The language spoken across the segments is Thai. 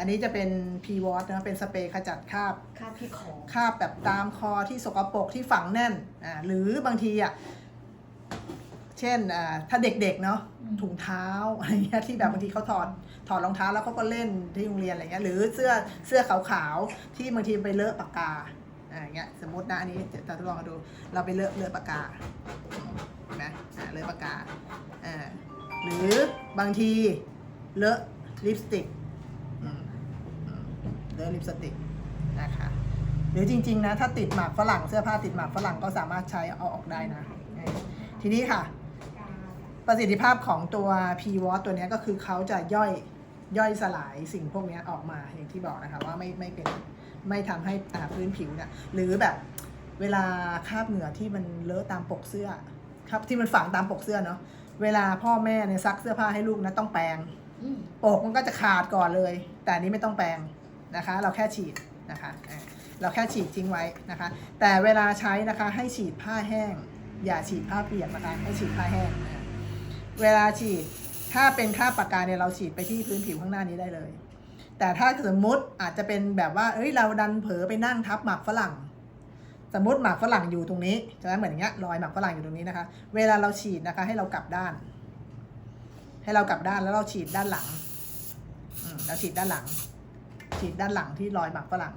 อันนี้จะเป็น p w a t นะเป็นสเปรย์ขจัดคราบค่าพี่ของคราบแบบตามคอที่สกปรกที่ฝังแน่นอ่าหรือบางทีอะเช่นอ่าถ้าเด็กๆเนาะถุงเท้าอะไรเงี้ยที่แบบบางทีเขาถอดถอดรองเท้าแล้วเขาก็เล่นที่โรงเรียนอะไรเงี้ยหรือเสื้อเสื้อขาวๆที่บางทีไปเลอะปากกาอ่าอย่างเงี้ยสมมตินะอันนี้จะทดลองกันดูเราไปเลอะเลอะปากกาเห็นไหมอ่าเลอะปากกาอ่าหรือบางทีเลอะลิปสติกอืมอืม เลอะลิปสติกนะคะหรือจริงๆนะถ้าติดหมากฝรั่งเสื้อผ้าติดหมากฝรั่งก็สามารถใช้เอาออกได้นะเออทีนี้ค่ะ ประสิทธิภาพของตัว p w a t ตัวเนี้ยก็คือเขาจะย่อยย่อยสลายสิ่งพวกเนี้ยออกมาอย่างที่บอกนะคะว่าไม่ไม่เป็นไม่ทำให้อ่าพื้นผิวเนี่ยหรือแบบเวลาคราบเหงื่อที่มันเลอะตามปกเสื้อ ครับที่มันฝังตามปกเสื้อเนาะเวลาพ่อแม่เนี่ยซักเสื้อผ้าให้ลูกนะต้องแปรงอืมปกมันก็จะขาดก่อนเลย แต่อันนี้ไม่ต้องแปรง นะคะ เราแค่ฉีดนะคะเราแค่ฉีดทิ้งไว้นะคะ แต่เวลาใช้นะคะให้ฉีดผ้าแห้ง อย่าฉีดผ้าเปียกนะคะให้ฉีดผ้าแห้งนะเวลาฉีดถ้าเป็นค่าปากกาเนี่ยเราฉีดไปที่พื้นผิวข้างหน้านี้ได้เลย แต่ถ้าสมมติอาจจะเป็นแบบว่าเอ้ยเราดันเผลอไปนั่งทับหมากฝรั่ง สมมติหมากฝรั่งอยู่ตรงนี้ใช่ไหมเหมือนอย่างเงี้ยรอยหมากฝรั่งอยู่ตรงนี้นะคะ เวลาเราฉีดนะคะให้เรากลับด้าน ให้เรากลับด้านแล้วเราฉีดด้านหลังอืมเราฉีดด้านหลัง ฉีดด้านหลังที่รอยหมักฝรั่ง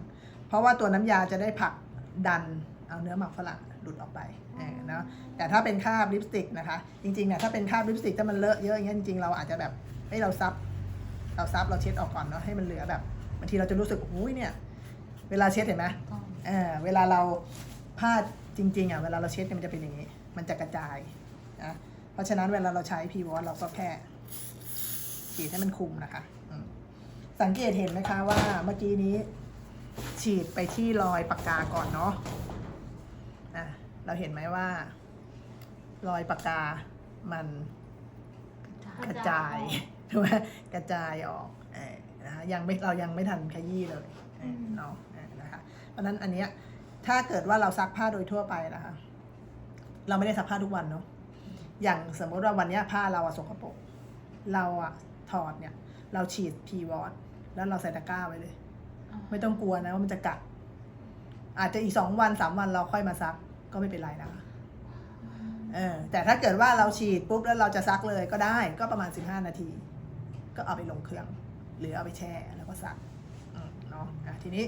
เพราะว่าตัวน้ำยาจะได้ผลักดันเอาเนื้อหมักฝรั่งหลุดออกไปเออเนาะแต่ถ้าเป็นคราบลิปสติกนะคะจริงๆเนี่ยถ้าเป็นคราบลิปสติกถ้ามันเลอะเยอะอย่างเงี้ยจริงๆเราอาจจะแบบให้เราซับเราซับเราเช็ดออกก่อนเนาะให้มันเหลือแบบบางทีเราจะรู้สึกอุ้ยเนี่ย เวลาเช็ดเห็นไหมต้องเออเวลาเราผ้าจริงๆอะเวลาเราเช็ดเนี่ยมันจะเป็นอย่างนี้ มันจะกระจายนะเพราะฉะนั้นเวลาเราใช้พีวอสเราก็แค่ฉีดให้มันคุมนะคะอืม สังเกตเห็นไหมคะว่าเมื่อกี้นี้ฉีดไปที่รอยปากกาก่อนเนาะอะเราเห็นไหมว่า รอยปากกามันกระจายถูกไหมกระจายออกเออนะคะยังไม่เรายังไม่ทันขยี้เลยเออเนาะเออนะคะเพราะฉะนั้นอันเนี้ยถ้าเกิดว่าเราซักผ้าโดยทั่วไปนะคะ เราไม่ได้ซักผ้าทุกวันเนาะอย่างสมมติว่าวันเนี้ยผ้าเราอะสกปรกเราอะถอดเนี่ย เราฉีดพีวอต แล้วเราใส่ตะกร้าไว้เลย ไม่ต้องกลัวนะว่ามันจะกัด อาจจะอีกสองวันสามวันเราค่อยมาซักก็ไม่เป็นไรนะคะเออแต่ถ้าเกิดว่าเราฉีดปุ๊บแล้วเราจะซักเลยก็ได้ก็ประมาณ 15 นาที ก็เอาไปลงเครื่อง หรือเอาไปแช่แล้วก็ซักอืมเนาะอะทีนี้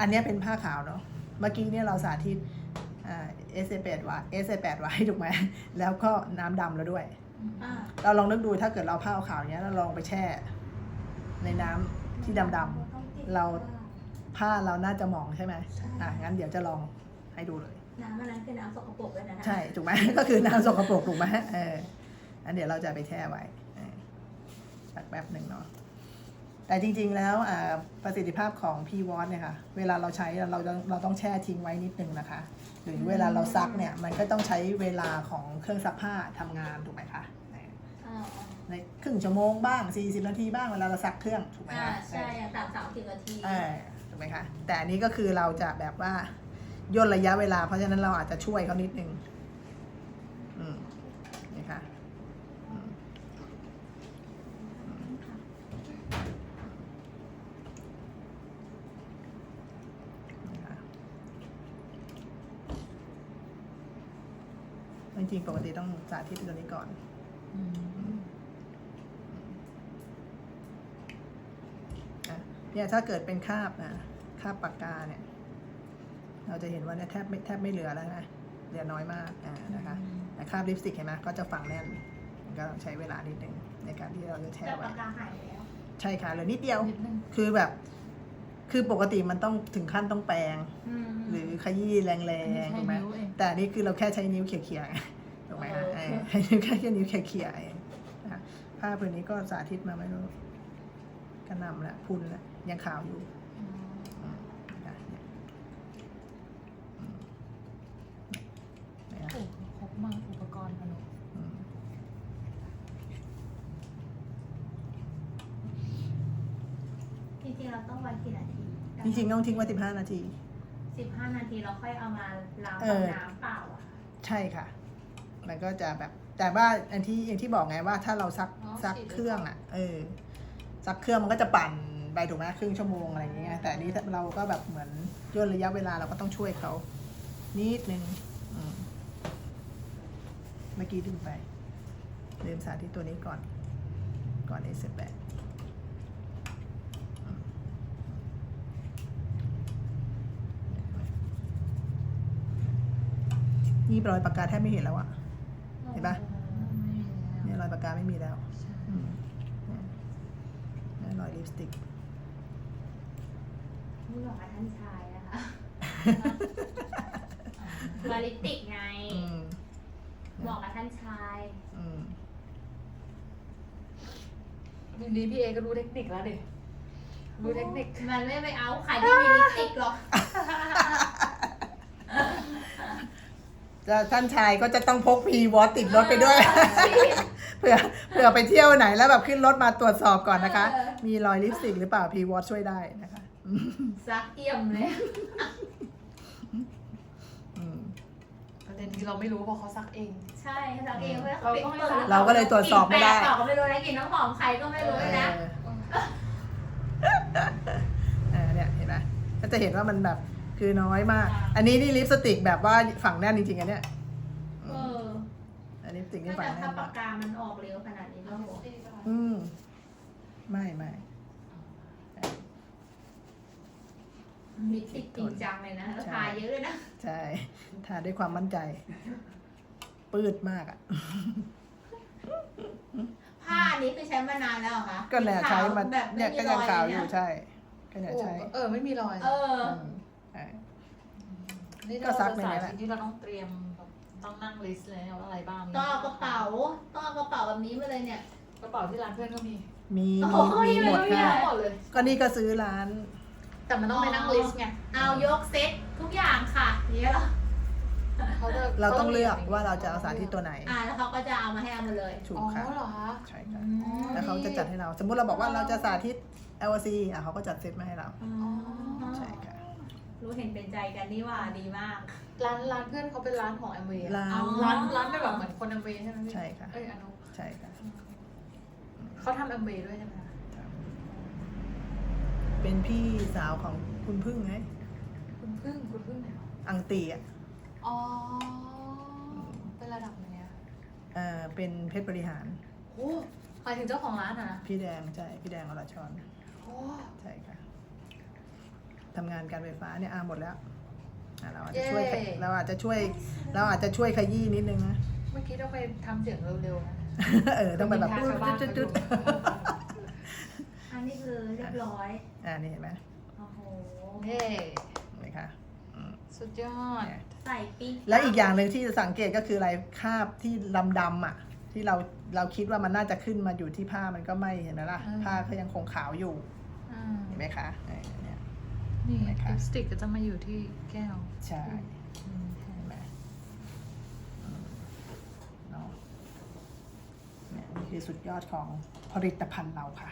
อันเนี้ยเป็นผ้าขาวเนาะเมื่อกี้เนี่ยเราสาธิตอ่า S A 8ไว้ S A 8ไว้ถูกไหมแล้วก็น้ำดำแล้วด้วยอ่าเราลองนึกดูถ้าเกิดเราผ้าขาวๆเนี้ยเราลองไปแช่ ในน้ำ ที่ดำๆเราผ้าเราน่าจะมองใช่ไหมอะงั้นเดี๋ยวจะลองให้ดูเลยน้ำอันนั้นคือน้ำสกปรกเลยนะใช่ถูกไหมก็คือน้ำสกปรกถูกไหมเอออันเดี๋ยวเราจะไปแช่ไว้เออสักแป๊บหนึ่งเนาะแต่จริง ๆ แล้วอ่าประสิทธิภาพของ p w a t เนี่ยค่ะ เวลาเราใช้เราจะเราต้องแช่ทิ้งไว้นิดนึงนะคะ หรือเวลาเราซักเนี่ย มันก็ต้องใช้เวลาของเครื่องซักผ้าทำงานถูกไหมคะเอออ่า ในครึ่งชั่วโมงบ้าง 40 นาทีบ้างเวลาเราซักเครื่องถูกไหมอ่าคะใช่อะสามสามสิบนาทีเออถูกไหมคะแต่อันนี้ก็คือเราจะแบบว่าย่นระยะเวลา เพราะฉะนั้นเราอาจจะช่วยเขานิดนึงอืมนี่ค่ะอืมนี่ค่ะจริงๆปกติต้องสาธิตตัวนี้ก่อน อืม อะ เนี่ยถ้าเกิดเป็นคราบนะคราบปากกาเนี่ย เราจะเห็นว่าเนี่ยแทบไม่แทบไม่เหลือแล้วนะเหลือน้อยมากอ่านะคะแต่คราบลิปสติกเห็นไหมก็จะฝังแน่นมันก็ต้องใช้เวลานิดนึงในการที่เราจะแช่แต่ไว้ปากกาหายแล้วใช่ค่ะเหลือนิดเดียวนิดนึงคือแบบ คือปกติมันต้องถึงขั้นต้องแปรงมหรือขยี้แรงๆถูกไหมใช้นิ้วเองแต่อันนี่คือเราแค่ใช้นิ้วเขี่ยๆไงถูกไหมคะโอเคเออใช้นิ้วแค่แค่นิ้วเขี่ยๆเองนะคะผ้าผืนนี้ก็สาธิตมาไม่รู้ กระหนำแล้วพุนแล้วยังขาวอยู่อืมอืมนะคะเนี่ยอืมเนี่ยโอ้โหครบมากอุปกรณ์พนุอืมจริงๆเราต้องไว้กี่นาทีจริงๆต้องทิ้งไว้15นาที สิบห้านาทีเราค่อยเอามาล้างเอกับอ น้ำเปล่าอะ ใช่ค่ะ มันก็จะแบบ แต่ว่าอันที่อย่างที่บอกไงว่าถ้าเราซักอ๋อซักฉีดเครื่องอะ เออ ซักเครื่องมันก็จะปั่นไปถูกไหมครึ่งชั่วโมงอะไรอย่างเงี้ยแต่อันนี้เราก็แบบเหมือนย่นระยะเวลาเราก็ต้องช่วยเขานิดนึงอืมเมื่อกี้ลืมไปลืมสาธิตตัวนี้ก่อน ก่อนเอสแปดนี่รอยปากกาแทบไม่เห็นแล้วอะเห็นปะเนี่ยรอยปากกาไม่มีแล้ว ใช่อืมเนี่ยรอยลิปสติกนี่บอกกับท่านชายนะคะบาลิติกไง อืมบอกกับท่านชาย อืมทีนี้พี่เอก็รู้เทคนิคแล้วดิรู้เทคนิคมันไม่ไปเอาใครที่มีลิปสติกหรอก จะ ท่านชายก็จะต้องพกพีวอตติดรถไปด้วย เผื่อเผื่อไปเที่ยวไหนแล้วแบบขึ้นรถมาตรวจสอบก่อนนะคะเออมีรอยลิปสติกหรือเปล่าพีวอตช่วยได้นะคะอืมซักเอี่ยมเลยอืมประเด็นคือเราไม่รู้เพราะเขาซักเอง ใช่ซักเองเพื่อเราก็ไม่ซักเราก็เลยตรวจสอบไม่ได้กลิ่นแปลกเปล่าก็ไม่รู้นะกลินน้ำหอมใครก็ไม่รู้นะเออเออเนี่ยเห็นไหมก็จะเห็นว่ามันแบบ คือน้อยมาก อันนี้นี่ลิปสติกแบบว่าฝั่งแน่นจริงๆอันเนี้ยเอออันนี้ลิปสติกน่านี่ฝั่จะงแน่ถ้านปามากกกามันออกเร็วขนาดนี้ก็โหอืมไม่ไม่ลิปสติกจริงจังเลยนะแล้วทาเยอะเลยนะ ใช่ทาด้วยความมั่นใจ ปืดมากอะ ผ้านี้คือใช้มานานแล้วเหรอคะก็เนี่ยใช้มาแบบเนี่ยก็ยังขาวอยู่ใช่ก็เนี่ยโอ้ใช้ เออ ไม่มีรอย เออมใช่ นี่ก็เราซักจะในสานี้แหละธิตที่เราต้องเตรียมแบบต้องนั่งลิสต์เลยว่าอะไรบ้างต้องเอากระเป๋าต้องเอากระเป๋าแบบนี้มาเลยเนี่ย กระเป๋าที่ร้านเพื่อนก็มีมีโอ้มีโหมีหมดมีค่ะเลยหมดเลย ก็นี่ก็ซื้อร้าน แต่มันต้องไปนั่งลิสต์ไงเอายกเซ็ตทุกอย่างค่ะอย่างเนี่ยเหรอเขาจะเราต้องเลือกว่าเราจะเอาสาธิตตัวไหน อ่าแล้วเขาก็จะเอามาให้เอามาเลยถูอ๋กอค่ะเหรอคะใช่ค่ะอืมแล้วเขาจะจัดให้เรา สมมุติเราบอกว่าเราจะสาธิต LC อะเขาก็จัดเซตมาให้เราอ๋อใช่ค่ะ รู้เห็นเป็นใจกันนี่ว่าดีมาก ร้านร้านเพื่อนเขาเป็นร้านของแอมเวย์ร้าน อ๋อ ร้านร้านเป็นแบบเหมือนคนแอมเวย์ใช่ไหมพี่ใช่ค่ะ เอ้ยอนุใช่ค่ะเขาทำแอมเวย์ด้วยใช่ไหมคะเป็นพี่สาวของคุณพึ่งไงคุณพึ่งคุณพึ่งไหนวะอังตีอะอ๋อเป็นระดับไหนอะเออเป็นเพชรบริหาร โอ้หมายถึงเจ้าของร้านอะนะพี่แดงใช่พี่แดงอรชรโอ้ใช่ค่ะ ทำงานการไฟฟ้าเนี่ยอาหมดแล้วอะเราอาจจะช่วยเราอาจจะช่วย เราอาจจะช่วยขยี้นิดนึงนะ เมื่อกี้ต้องไปทำเสียงเร็วๆนะเออต้องไปแบบนินทาชาวบ้านจุดจุดอันนี้คือเรียบร้อย อ่านี่เห็นไหมโอ้โห เฮ้เห็นไหมคะอืมสุดยอด เนี่ย ใส่ปิ๊กและอีกอย่างหนึ่งที่จะสังเกตก็คืออะไรคราบที่ดำดำๆอะ ที่เราเราคิดว่ามันน่าจะขึ้นมาอยู่ที่ผ้ามันก็ไม่เห็นไหมล่ะ อืม ผ้าก็ยังคงขาวอยู่อ่าเห็นไหมคะเออเนี่ยนี่ไหมคะลิปสติกก็จะมาอยู่ที่แก้วใช่อืมเห็นไหมอืมเนาะเนี่ยนี่คือสุดยอดของผลิตภัณฑ์เราค่ะ